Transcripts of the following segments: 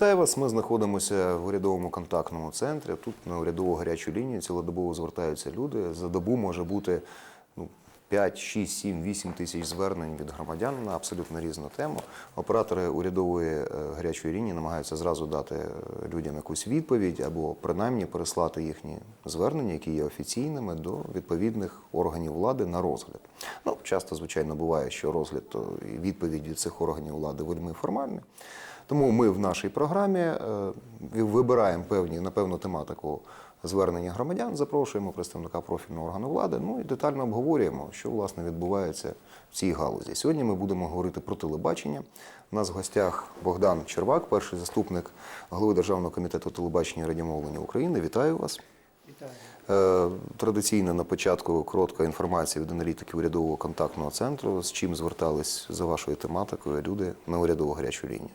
Вітаю вас. Ми знаходимося в урядовому контактному центрі. Тут на урядову гарячу лінію цілодобово звертаються люди. За добу може бути ну, 5, 6, 7, 8 тисяч звернень від громадян на абсолютно різну тему. Оператори урядової е, гарячої лінії намагаються зразу дати е, людям якусь відповідь або принаймні переслати їхні звернення, які є офіційними, до відповідних органів влади на розгляд. Ну, часто, звичайно, буває, що розгляд і відповідь від цих органів влади вельми формальні. Тому ми в нашій програмі е, вибираємо певні, напевно, тематику звернення громадян, запрошуємо представника профільного органу влади, ну і детально обговорюємо, що власне відбувається в цій галузі. Сьогодні ми будемо говорити про телебачення. У нас в гостях Богдан Червак, перший заступник голови Державного комітету телебачення і радіомовлення України. Вітаю вас. Е, Традиційно на початку коротка інформація від аналітиків урядового контактного центру, з чим звертались за вашою тематикою люди на урядову гарячу лінію.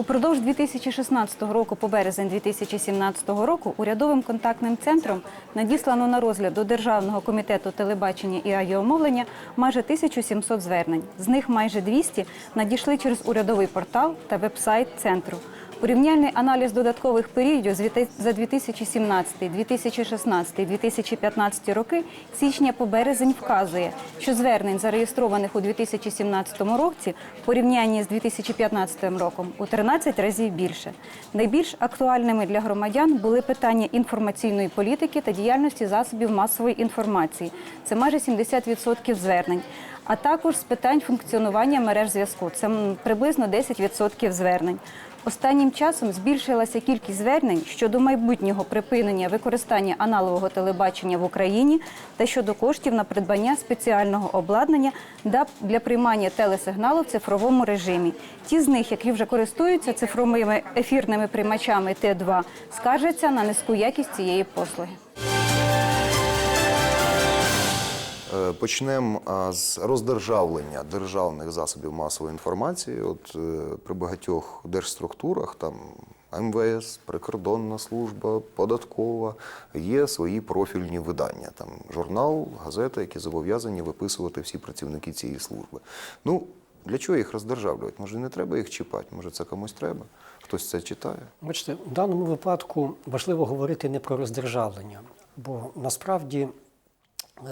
Упродовж 2016 року по березень 2017 року урядовим контактним центром надіслано на розгляд до Державного комітету телебачення і радіомовлення майже 1700 звернень. З них майже 200 надійшли через урядовий портал та веб-сайт центру. Порівняльний аналіз додаткових періодів за 2017, 2016, 2015 роки січня по березень вказує, що звернень, зареєстрованих у 2017 році, в порівнянні з 2015 роком у 13 разів більше. Найбільш актуальними для громадян були питання інформаційної політики та діяльності засобів масової інформації. Це майже 70% звернень. А також з питань функціонування мереж зв'язку. Це приблизно 10% звернень. Останнім часом збільшилася кількість звернень щодо майбутнього припинення використання аналогового телебачення в Україні та щодо коштів на придбання спеціального обладнання для приймання телесигналу в цифровому режимі. Ті з них, які вже користуються цифровими ефірними приймачами Т2, скаржаться на низьку якість цієї послуги. Почнемо з роздержавлення державних засобів масової інформації. От е, при багатьох держструктурах, там МВС, прикордонна служба, податкова, є свої профільні видання. Там журнал, газета, які зобов'язані виписувати всі працівники цієї служби. Ну, для чого їх роздержавлювати? Може, не треба їх чіпати? Може, це комусь треба? Хтось це читає? Бачите, в даному випадку важливо говорити не про роздержавлення, бо насправді е,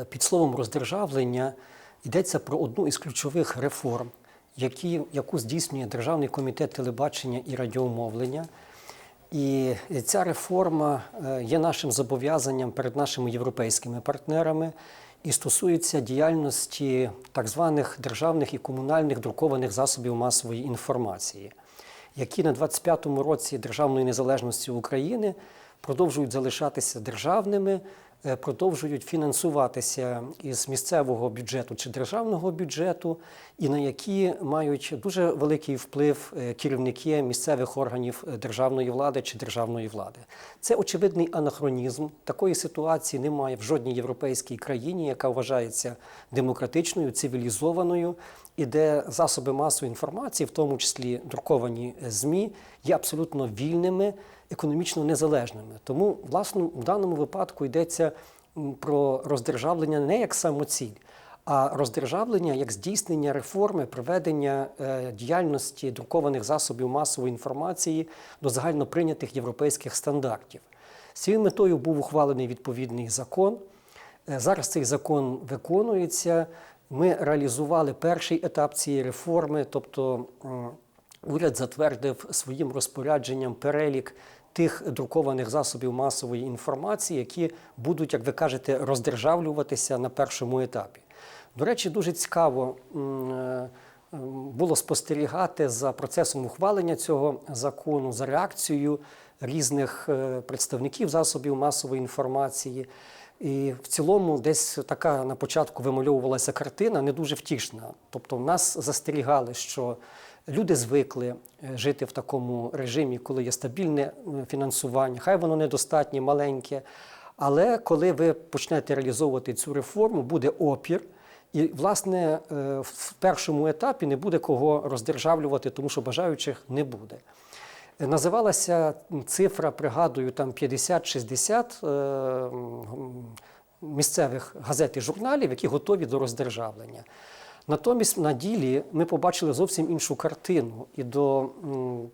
під словом роздержавлення йдеться про одну із ключових реформ, які, яку здійснює Державний комітет телебачення і радіомовлення. І ця реформа е, є нашим зобов'язанням перед нашими європейськими партнерами і стосується діяльності так званих державних і комунальних друкованих засобів масової інформації, які на 25-му році Державної незалежності України продовжують залишатися державними, е, продовжують фінансуватися із місцевого бюджету чи державного бюджету, і на які мають дуже великий вплив е, керівники місцевих органів е, державної влади чи державної влади. Це очевидний анахронізм. Такої ситуації немає в жодній європейській країні, яка вважається демократичною, цивілізованою, і де засоби масової інформації, в тому числі друковані е, ЗМІ, є абсолютно вільними, економічно незалежними. Тому, власне, в даному випадку йдеться про роздержавлення не як самоціль, а роздержавлення як здійснення реформи, приведення е, діяльності друкованих засобів масової інформації до загально прийнятих європейських стандартів. З цією метою був ухвалений відповідний закон. Е, Зараз цей закон виконується. Ми реалізували перший етап цієї реформи, тобто уряд затвердив своїм розпорядженням перелік тих друкованих засобів масової інформації, які будуть, як ви кажете, роздержавлюватися на першому етапі. До речі, дуже цікаво е, було спостерігати за процесом ухвалення цього закону, за реакцією різних е, представників засобів масової інформації. І в цілому, десь така на початку вимальовувалася картина не дуже втішна. Тобто, в нас застерігали, що люди звикли е, жити в такому режимі, коли є стабільне е, фінансування, хай воно недостатнє, маленьке. Але коли ви почнете реалізовувати цю реформу, буде опір. І, власне, е, в першому етапі не буде кого роздержавлювати, тому що бажаючих не буде. Називалася цифра, пригадую, там 50-60 е, місцевих газет і журналів, які готові до роздержавлення. Натомість на ділі ми побачили зовсім іншу картину, і до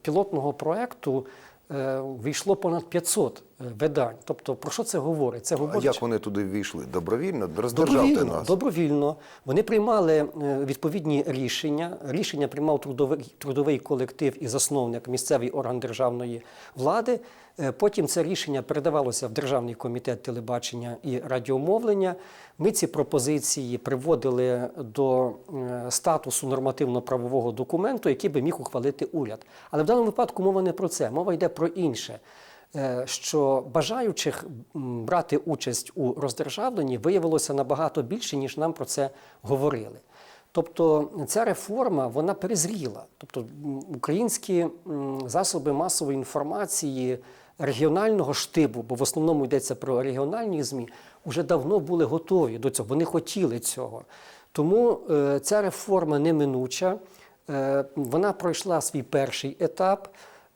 пілотного проекту е, війшло понад 500 е, видань. Тобто, про що це говорить? Це А говорить як вони туди ввійшли? Добровільно? Роздержавте Добровільно, нас. добровільно. Вони приймали е, відповідні рішення. Рішення приймав трудовий, трудовий колектив і засновник, місцевий орган державної влади. Е, Потім це рішення передавалося в Державний комітет телебачення і радіомовлення. Ми ці пропозиції приводили до е, статусу нормативно-правового документу, який би міг ухвалити уряд. Але в даному випадку мова не про це, мова йде про інше. Е, що бажаючих брати участь у роздержавленні виявилося набагато більше, ніж нам про це говорили. Тобто ця реформа вона перезріла. Тобто українські засоби масової інформації регіонального штибу, бо в основному йдеться про регіональні ЗМІ, вже давно були готові до цього, вони хотіли цього. Тому е, ця реформа неминуча, е, вона пройшла свій перший етап.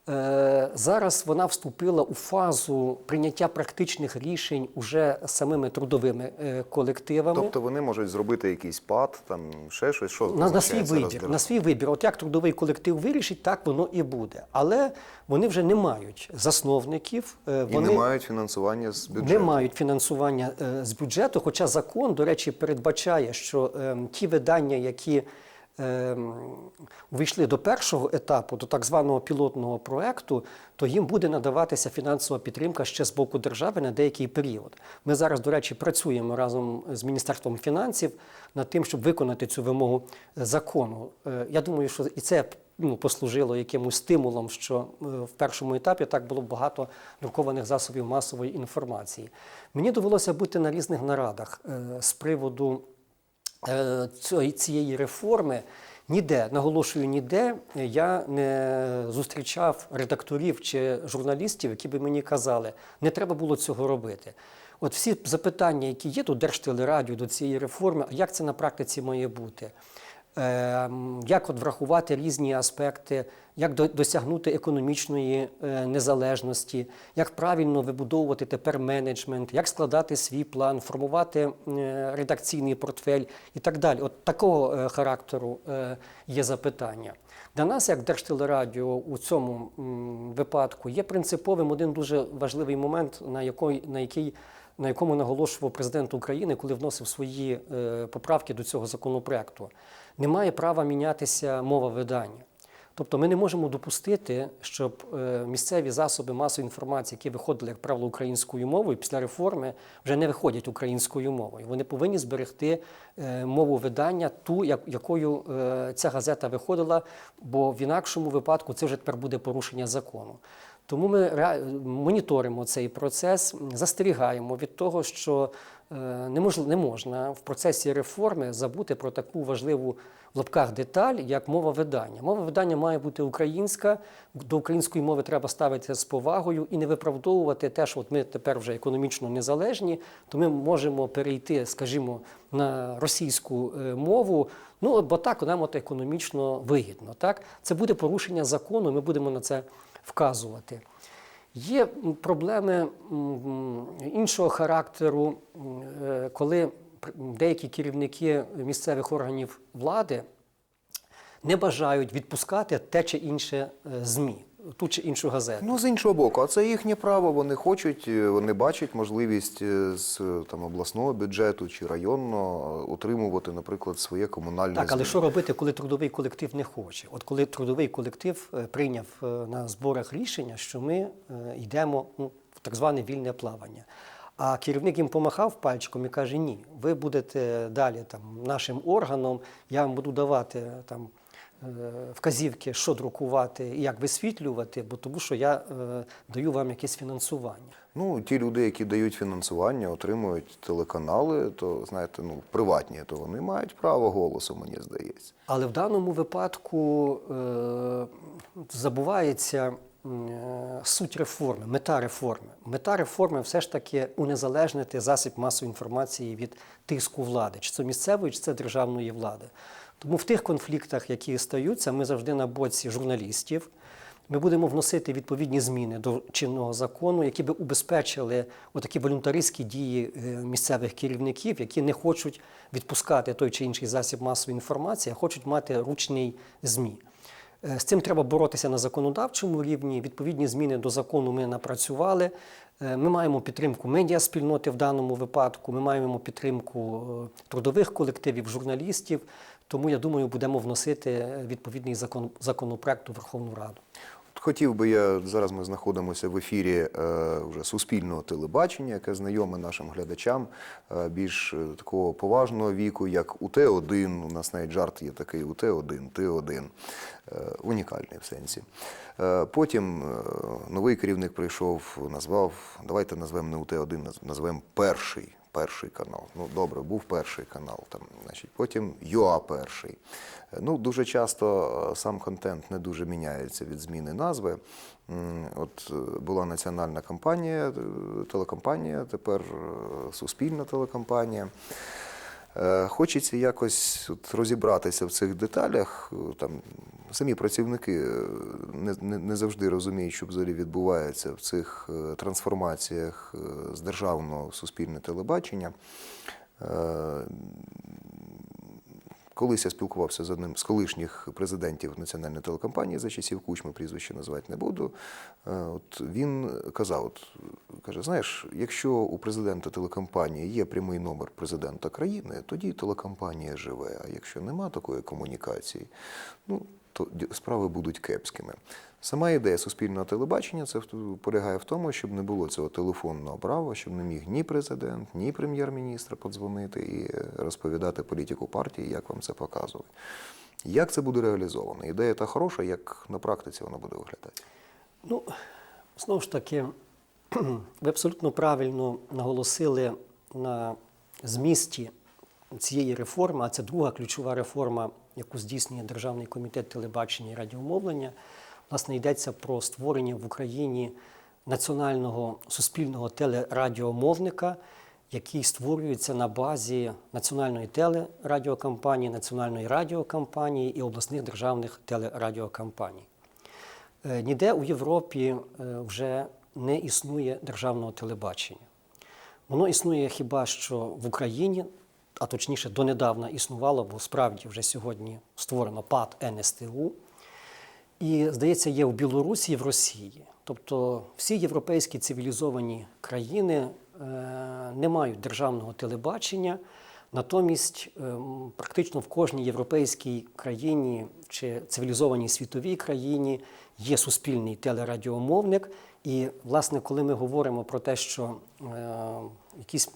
Е, Зараз вона вступила у фазу прийняття практичних рішень уже самими трудовими е, колективами. Тобто вони можуть зробити якийсь пад, там ще щось, що на, на свій вибір, на свій вибір. От як трудовий колектив вирішить, так воно і буде. Але вони вже не мають засновників, е, І не мають фінансування з бюджету. не мають фінансування з бюджету. Хоча закон, до речі, передбачає, що е, ті видання, які увійшли до першого етапу, до так званого пілотного проекту, то їм буде надаватися фінансова підтримка ще з боку держави на деякий період. Ми зараз, до речі, працюємо разом з Міністерством фінансів над тим, щоб виконати цю вимогу закону. Е, Я думаю, що і це ну, послужило якимось стимулом, що е, в першому етапі так було багато друкованих засобів масової інформації. Мені довелося бути на різних нарадах е, з приводу е, цієї- цієї реформи. Ніде, наголошую, ніде я не зустрічав редакторів чи журналістів, які би мені казали, не треба було цього робити. От всі запитання, які є до Держтелерадіо, до цієї реформи, а як це на практиці має бути? Ем, Як от врахувати різні аспекти, як досягнути економічної е, незалежності, як правильно вибудовувати тепер менеджмент, як складати свій план, формувати редакційний портфель і так далі. От такого е, характеру е, є запитання. Для нас, як Держтелерадіо, у цьому випадку є принциповим один дуже важливий момент, на який, на який на якому наголошував президент України, коли вносив свої е, поправки до цього законопроекту. Немає права мінятися мова видання. Тобто ми не можемо допустити, щоб е, місцеві засоби масової інформації, які виходили, як правило, українською мовою, після реформи вже не виходять українською мовою. Вони повинні зберегти е, мову видання, ту, як- якою ця газета виходила, бо в інакшому випадку це вже тепер буде порушення закону. Тому ми моніторимо цей процес, застерігаємо від того, що е, не мож- можна в процесі реформи забути про таку важливу в лапках деталь, як мова видання. Мова видання має бути українська, до української мови треба ставитися з повагою і не виправдовувати те, що от ми тепер вже економічно незалежні, то ми можемо перейти, скажімо, на російську е, мову. Ну, бо так нам от економічно вигідно. Так? Це буде порушення закону, ми будемо на це вказувати. Є проблеми іншого характеру, е, коли деякі керівники місцевих органів влади не бажають відпускати те чи інше е, ЗМІ, ту чи іншу газету. Ну, з іншого боку, а це їхнє право. Вони хочуть, е, вони бачать можливість е, з е, там обласного бюджету чи районного отримувати, наприклад, своє комунальне Так, але ЗМІ. що робити, коли трудовий колектив не хоче? От коли трудовий колектив прийняв на зборах рішення, що ми йдемо ну, в так зване вільне плавання. А керівник їм помахав пальчиком і каже: ні, ви будете далі там нашим органом, я вам буду давати там. Е, Вказівки, що друкувати і як висвітлювати, бо тому що я е, даю вам якесь фінансування. Ну, ті люди, які дають фінансування, отримують телеканали, то знаєте, ну приватні, то вони мають право голосу, мені здається. Але в даному випадку е, забувається суть реформи, мета реформи. Мета реформи все ж таки унезалежнити засіб масової інформації від тиску влади, чи це місцевої, чи це державної влади. Тому в тих конфліктах, які стаються, ми завжди на боці журналістів. Ми будемо вносити відповідні зміни до чинного закону, які би убезпечили отакі волюнтаристські дії е, місцевих керівників, які не хочуть відпускати той чи інший засіб масової інформації, а хочуть мати ручний ЗМІ. Е, З цим треба боротися на законодавчому рівні. Відповідні зміни до закону ми напрацювали. Е, Ми маємо підтримку медіаспільноти в даному випадку. Ми маємо підтримку трудових колективів, журналістів. Тому я думаю, будемо вносити е, відповідний закон, законопроект у Верховну Раду. Хотів би я зараз. Ми знаходимося в ефірі е, вже суспільного телебачення, яке знайоме нашим глядачам е, більш е, такого поважного віку, як УТ-1. У нас навіть жарт є такий УТ-1, Т-1, е, унікальний в сенсі. Е, потім е, новий керівник прийшов, назвав, давайте назвемо не УТ-1, наз- назвемо перший. Перший канал. Ну добре, був перший канал. Там, значить, потім ЮА перший. Ну, дуже часто е, сам контент не дуже міняється від зміни назви. От е, була національна компанія, е, телекомпанія, тепер суспільна телекомпанія. Е, Хочеться якось от розібратися в цих деталях. Е, Там самі працівники е, не, не, не завжди розуміють, що взагалі відбувається в цих трансформаціях з державного в суспільне телебачення. Колись я спілкувався з одним з колишніх президентів національної телекомпанії за часів Кучми, прізвище назвати не буду. Е, От він казав: от, каже: знаєш, якщо у президента телекомпанії є прямий номер президента країни, тоді телекомпанія живе. А якщо нема такої комунікації, ну то справи будуть кепськими. Сама ідея суспільного телебачення це полягає в тому, щоб не було цього телефонного права, щоб не міг ні президент, ні прем'єр-міністр подзвонити і е, розповідати політику партії, як вам це показують. Як це буде реалізовано? Ідея та хороша, як на практиці вона буде виглядати? Ну, знову ж таки, ви абсолютно правильно наголосили на змісті цієї реформи, а це друга ключова реформа, яку здійснює Державний комітет телебачення і радіомовлення. Власне, йдеться про створення в Україні національного суспільного телерадіомовника, який створюється на базі національної телерадіокампанії, національної радіокампанії і обласних державних телерадіокампаній. Е, Ніде у Європі е, вже не існує державного телебачення. Воно існує хіба що в Україні, а точніше донедавна існувало, бо справді вже сьогодні створено ПАД НСТУ. І, здається, є в Білорусі і в Росії. Тобто всі європейські цивілізовані країни е, не мають державного телебачення. Натомість, ем, практично в кожній європейській країні чи цивілізованій світовій країні є суспільний телерадіомовник. І, власне, коли ми говоримо про те, що е, якісь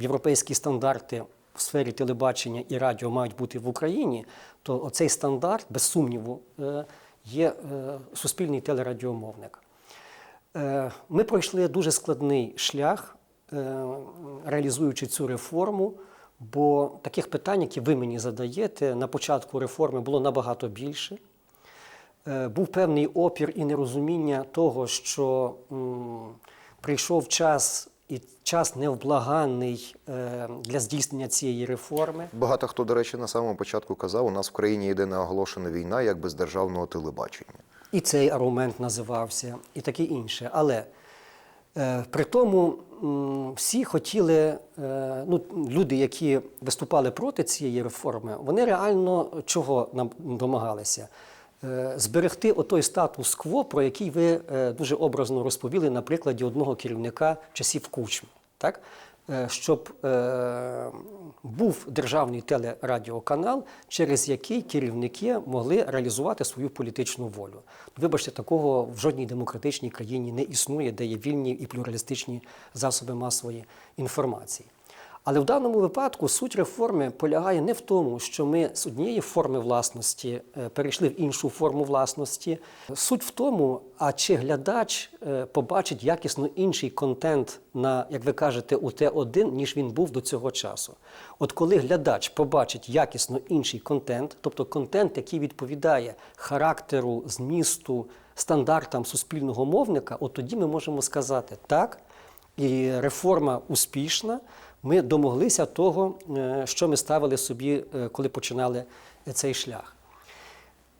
європейські стандарти в сфері телебачення і радіо мають бути в Україні, то оцей стандарт, без сумніву, е, є е, суспільний телерадіомовник. Е, Ми пройшли дуже складний шлях, е, реалізуючи цю реформу, бо таких питань, які ви мені задаєте, на початку реформи було набагато більше. Був певний опір і нерозуміння того, що прийшов час і час невблаганний е, для здійснення цієї реформи. Багато хто, до речі, на самому початку казав, у нас в країні йде неоголошена війна як без державного телебачення. І цей аргумент називався, і таке інше. Але е, при тому всі хотіли, е, ну, люди, які виступали проти цієї реформи, вони реально чого нам домагалися? Е, зберегти отой статус-кво, про який ви е, дуже образно розповіли на прикладі одного керівника часів Кучми. Так? Е, щоб е, був державний телерадіоканал, через який керівники могли реалізувати свою політичну волю. Вибачте, такого в жодній демократичній країні не існує, де є вільні і плюралістичні засоби масової інформації. Але в даному випадку суть реформи полягає не в тому, що ми з однієї форми власності е, перейшли в іншу форму власності. Суть в тому, а чи глядач е, побачить якісно інший контент на, як ви кажете, УТ-1, ніж він був до цього часу. От коли глядач побачить якісно інший контент, тобто контент, який відповідає характеру, змісту, стандартам суспільного мовника, от тоді ми можемо сказати так. І реформа успішна. Ми домоглися того, е, що ми ставили собі, е, коли починали цей шлях.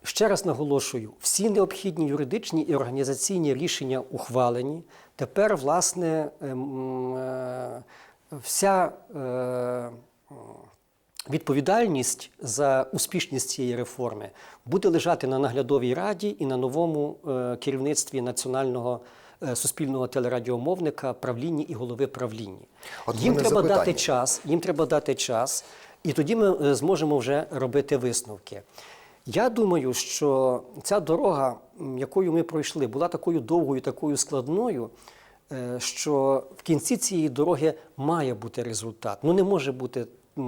Ще раз наголошую, всі необхідні юридичні і організаційні рішення ухвалені. Тепер, власне, ем, е, вся е, відповідальність за успішність цієї реформи буде лежати на наглядовій раді і на новому е, керівництві національного е, суспільного телерадіомовника, правління і голови правління. От їм треба запитання. дати час, їм треба дати час, і тоді ми е, зможемо вже робити висновки. Я думаю, що ця дорога, якою ми пройшли, була такою довгою, такою складною, е, що в кінці цієї дороги має бути результат. Ну не може бути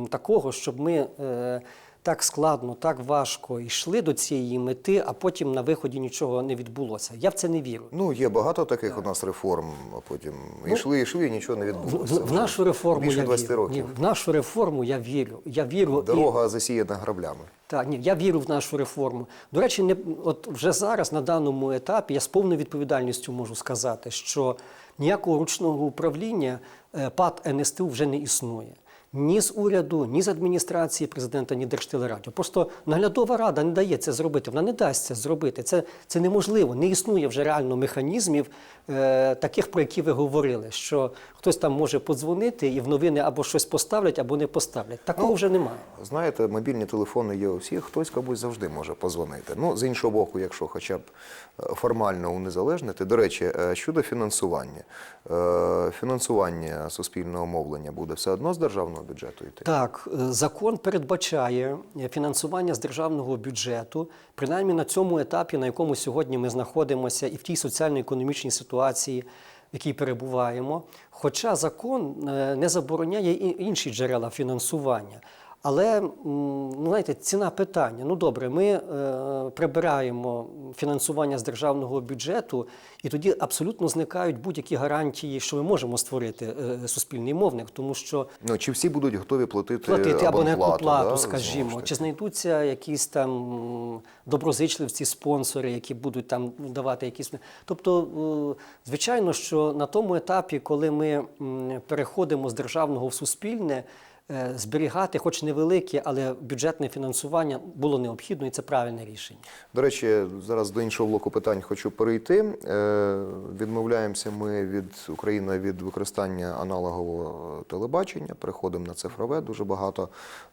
такого, щоб ми е, так складно, так важко йшли до цієї мети, а потім на виході нічого не відбулося. Я в це не вірю. Ну, є багато таких у нас реформ, а потім йшли, йшли, і нічого не відбулося. в, в нашу реформу більше я вірю. років. Ні, в нашу реформу я вірю. Я вірю і- Дорога засіяна граблями. Так, ні, я вірю в нашу реформу. До речі, не от вже зараз на даному етапі я з повною відповідальністю можу сказати, що ніякого ручного управління е, ПАТ НСТУ вже не існує. Ні з уряду, ні з адміністрації президента, ні Держтелерадіо. Просто наглядова рада не дає це зробити. Вона не дасть це зробити. Це, це неможливо. Не існує вже реально механізмів, е, таких, про які ви говорили, що хтось там може подзвонити і в новини або щось поставлять, або не поставлять. Такого вже немає. Знаєте, мобільні телефони є у всіх, хтось комусь завжди може позвонити. Ну, з іншого боку, якщо хоча б е, формально унезалежнити. До речі, е, щодо фінансування. Е, Фінансування суспільного мовлення буде все одно з державного бюджету йти? Так, е, закон передбачає е, фінансування з державного бюджету, принаймні на цьому етапі, на якому сьогодні ми знаходимося, і в тій соціально-економічній ситуації, в якій перебуваємо. Хоча закон е, не забороняє інші джерела фінансування. Але ну, знаєте, ціна питання. Ну добре, ми е, прибираємо фінансування з державного бюджету, і тоді абсолютно зникають будь-які гарантії, що ми можемо створити е, суспільний мовник, тому що Ну, чи всі будуть готові платити, платити абонентну плату, да, скажімо, чи знайдуться якісь там доброзичливці, спонсори, які будуть там давати якісь. Тобто, е, звичайно, що на тому етапі, коли ми переходимо з державного в суспільне. Е, Зберігати, хоч невелике, але бюджетне фінансування було необхідно, і це правильне рішення. До речі, зараз до іншого блоку питань хочу перейти. Е, Відмовляємося ми від України від використання аналогового телебачення. Переходимо на цифрове. Дуже багато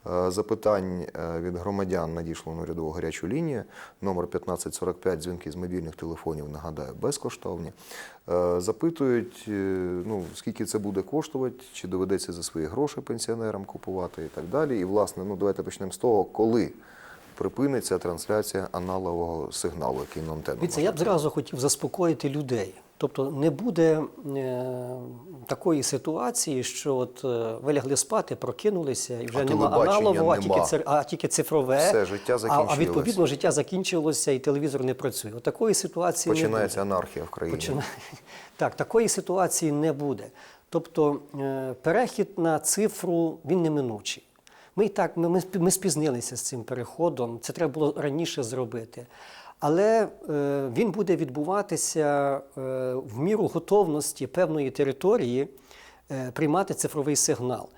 е, запитань е, від громадян надійшло на урядову гарячу лінію. Номер 1545, дзвінки з мобільних телефонів, нагадаю, безкоштовні. Е, Запитують, е, ну, скільки це буде коштувати, чи доведеться за свої гроші пенсіонерам купувати і так далі. І, власне, ну, давайте почнемо з того, коли припиниться трансляція аналогового сигналу, який на антенну. Дивіться, я б зразу хотів заспокоїти людей. Тобто не буде е, такої ситуації, що от е, ви лягли спати, прокинулися і вже А нема аналогового, а тільки, цир- а тільки цифрове. Все, життя а, а відповідно життя закінчилося і телевізор не працює. От такої ситуації Починається не буде. анархія в країні. Почина- Так, такої ситуації не буде. Тобто е, перехід на цифру він неминучий. Ми і так ми, ми спізнилися з цим переходом. Це треба було раніше зробити. Але е, він буде відбуватися е, в міру готовності певної території е, приймати цифровий сигнал.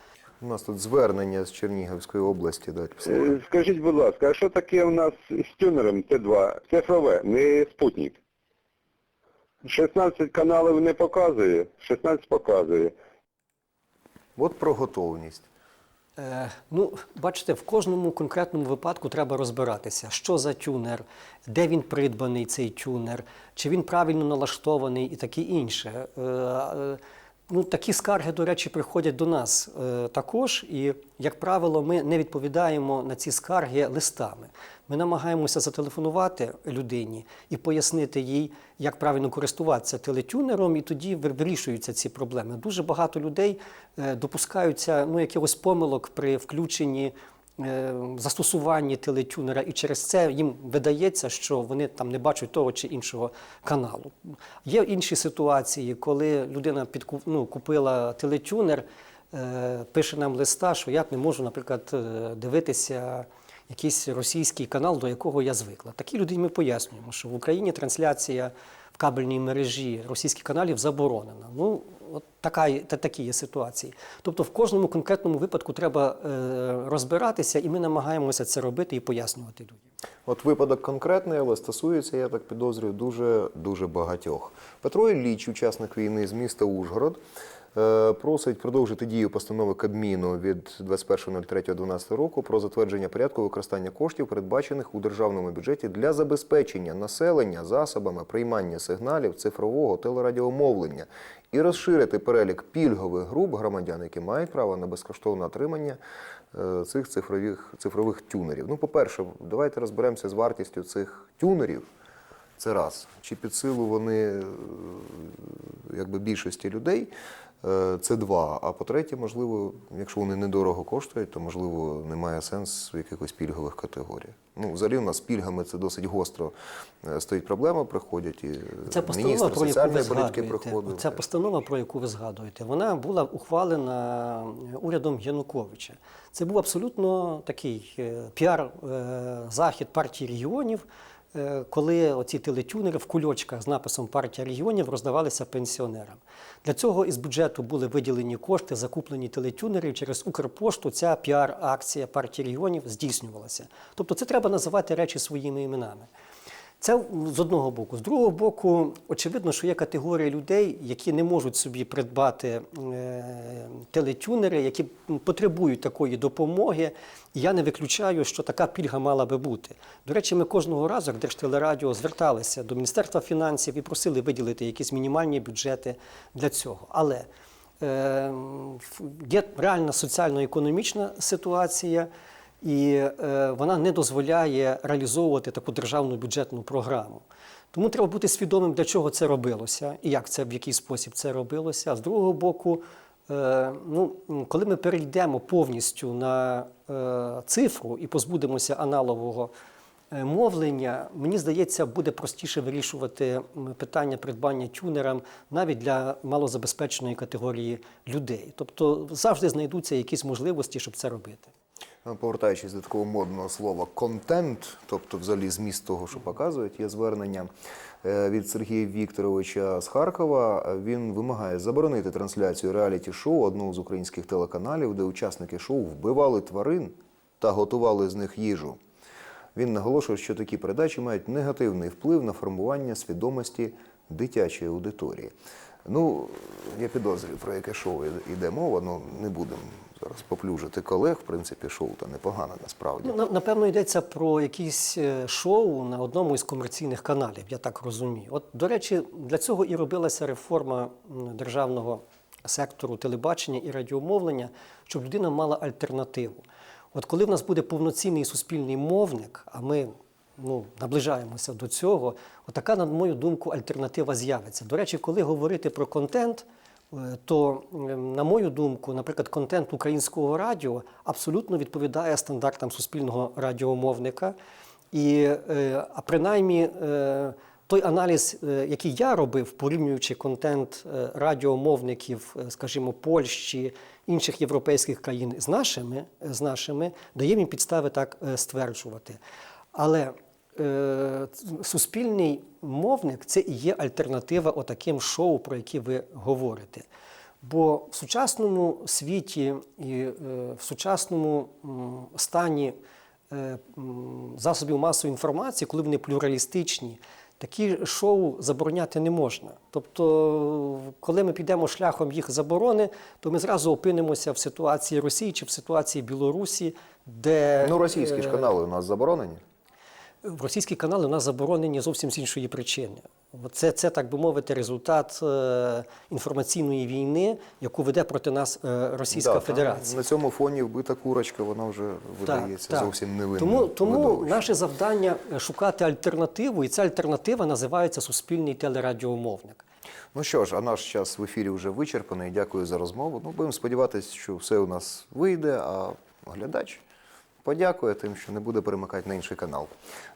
У нас тут звернення з Чернігівської області. Дать Скажіть, будь ласка, а що таке у нас з тюнером Т2? Цифрове, не спутник. 16 каналів не показує, 16 показує. От про готовність. Е, ну, бачите, в кожному конкретному випадку треба розбиратися, що за тюнер, де він придбаний цей тюнер, чи він правильно налаштований і таке інше. Ну, такі скарги, до речі, приходять до нас е, також, і, як правило, ми не відповідаємо на ці скарги листами. Ми намагаємося зателефонувати людині і пояснити їй, як правильно користуватися телетюнером, і тоді ви- вирішуються ці проблеми. Дуже багато людей е, допускаються ну, якихось помилок при включенні. Е, Застосуванні телетюнера, і через це їм видається, що вони там не бачать того чи іншого каналу. Є інші ситуації, коли людина підку, ну, купила телетюнер, е, пише нам листа, що я не можу, наприклад, е, дивитися якийсь російський канал, до якого я звикла. Такій людині ми пояснюємо, що в Україні трансляція в кабельній мережі російських каналів заборонена. Ну, от така, та, такі є ситуації. Тобто в кожному конкретному випадку треба е, розбиратися, і ми намагаємося це робити і пояснювати людям. От випадок конкретний, але стосується, я так підозрюю, дуже дуже багатьох. Петро Ілліч, учасник війни з міста Ужгород, просить продовжити дію постанови Кабміну від 21.03.12 року про затвердження порядку використання коштів, передбачених у державному бюджеті для забезпечення населення засобами приймання сигналів цифрового телерадіомовлення і розширити перелік пільгових груп громадян, які мають право на безкоштовне отримання е, цих цифрових, цифрових тюнерів. Ну, по-перше, давайте розберемося з вартістю цих тюнерів. Це раз. Чи під силу вони е, якби більшості людей? Е, Це два. А по-третє, можливо, якщо вони недорого коштують, то можливо немає сенсу в якихось пільгових категоріях. Ну, взагалі, у нас з пільгами це досить гостро е, стоїть проблема. Приходять і Ця постанова, міністр про яку ви політики згадуєте, приходив. ця постанова, про яку ви згадуєте, вона була ухвалена урядом Януковича. Це був абсолютно такий е, піар-захід партії регіонів, е, коли оці телетюнери в кульочках з написом партія регіонів роздавалися пенсіонерам. Для цього із бюджету були виділені кошти, закуплені телетюнери. Через Укрпошту ця піар-акція партії регіонів здійснювалася. Тобто це треба називати речі своїми іменами. Це з одного боку. З другого боку, очевидно, що є категорія людей, які не можуть собі придбати е, телетюнери, які потребують такої допомоги. Я не виключаю, що така пільга мала би бути. До речі, ми кожного разу, як Держтелерадіо, зверталися до Міністерства фінансів і просили виділити якісь мінімальні бюджети для цього. Але е, є реальна соціально-економічна ситуація. І е, вона не дозволяє реалізовувати таку державну бюджетну програму. Тому треба бути свідомим, для чого це робилося і як це в який спосіб це робилося. А з другого боку, е, ну, коли ми перейдемо повністю на е, цифру і позбудемося аналогового мовлення, мені здається, буде простіше вирішувати питання придбання тюнерам навіть для малозабезпеченої категорії людей. Тобто завжди знайдуться якісь можливості, щоб це робити. Ну, Повертаючись до такого модного слова контент, тобто взагалі зміст того, що показують, є звернення е, від Сергія Вікторовича з Харкова. Він вимагає заборонити трансляцію реаліті-шоу одного з українських телеканалів, де учасники шоу вбивали тварин та готували з них їжу. Він наголошує, що такі передачі мають негативний вплив на формування свідомості дитячої аудиторії. Ну, я підозрюю, про яке шоу йде мова, ну не будемо зараз поплюжити колег. В принципі, шоу та непогане насправді. Ну, напевно, йдеться про якісь е, шоу на одному із комерційних каналів, я так розумію. От, до речі, для цього і робилася реформа державного сектору телебачення і радіомовлення, щоб людина мала альтернативу. От коли в нас буде повноцінний суспільний мовник, а ми ну, наближаємося до цього, отака, на мою думку, альтернатива з'явиться. До речі, коли говорити про контент, то, е, на мою думку, наприклад, контент українського радіо абсолютно відповідає стандартам суспільного радіомовника. І, е, а принаймні, е, той аналіз, е, який я робив, порівнюючи контент радіомовників, скажімо, Польщі, інших європейських країн з нашими, з нашими дає мені підстави так стверджувати. Але суспільний мовник це і є альтернатива отаким шоу, про які ви говорите. Бо в сучасному світі і е, в сучасному стані е, засобів масової інформації, коли вони плюралістичні, такі шоу забороняти не можна. Тобто, коли ми підемо шляхом їх заборони, то ми зразу опинимося в ситуації Росії чи в ситуації Білорусі, де Ну, російські ж е, канали у нас заборонені. Російські канали у нас заборонені зовсім з іншої причини. Це, це так би мовити, результат е, інформаційної війни, яку веде проти нас е, Російська Да, Федерація. На цьому фоні вбита курочка, вона вже видається зовсім невинним. Тому, тому наше завдання е, шукати альтернативу, і ця альтернатива називається суспільний телерадіомовник. Ну що ж, а наш час в ефірі вже вичерпаний. Дякую за розмову. Ну, будемо сподіватися, що все у нас вийде, а глядач подякує тим, що не буде перемикати на інший канал.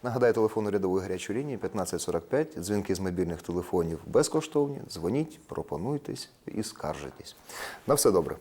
Нагадаю, телефон урядової гарячої лінії 1545. Дзвінки з мобільних телефонів безкоштовні. Дзвоніть, пропонуйтесь і скаржитесь. На все добре.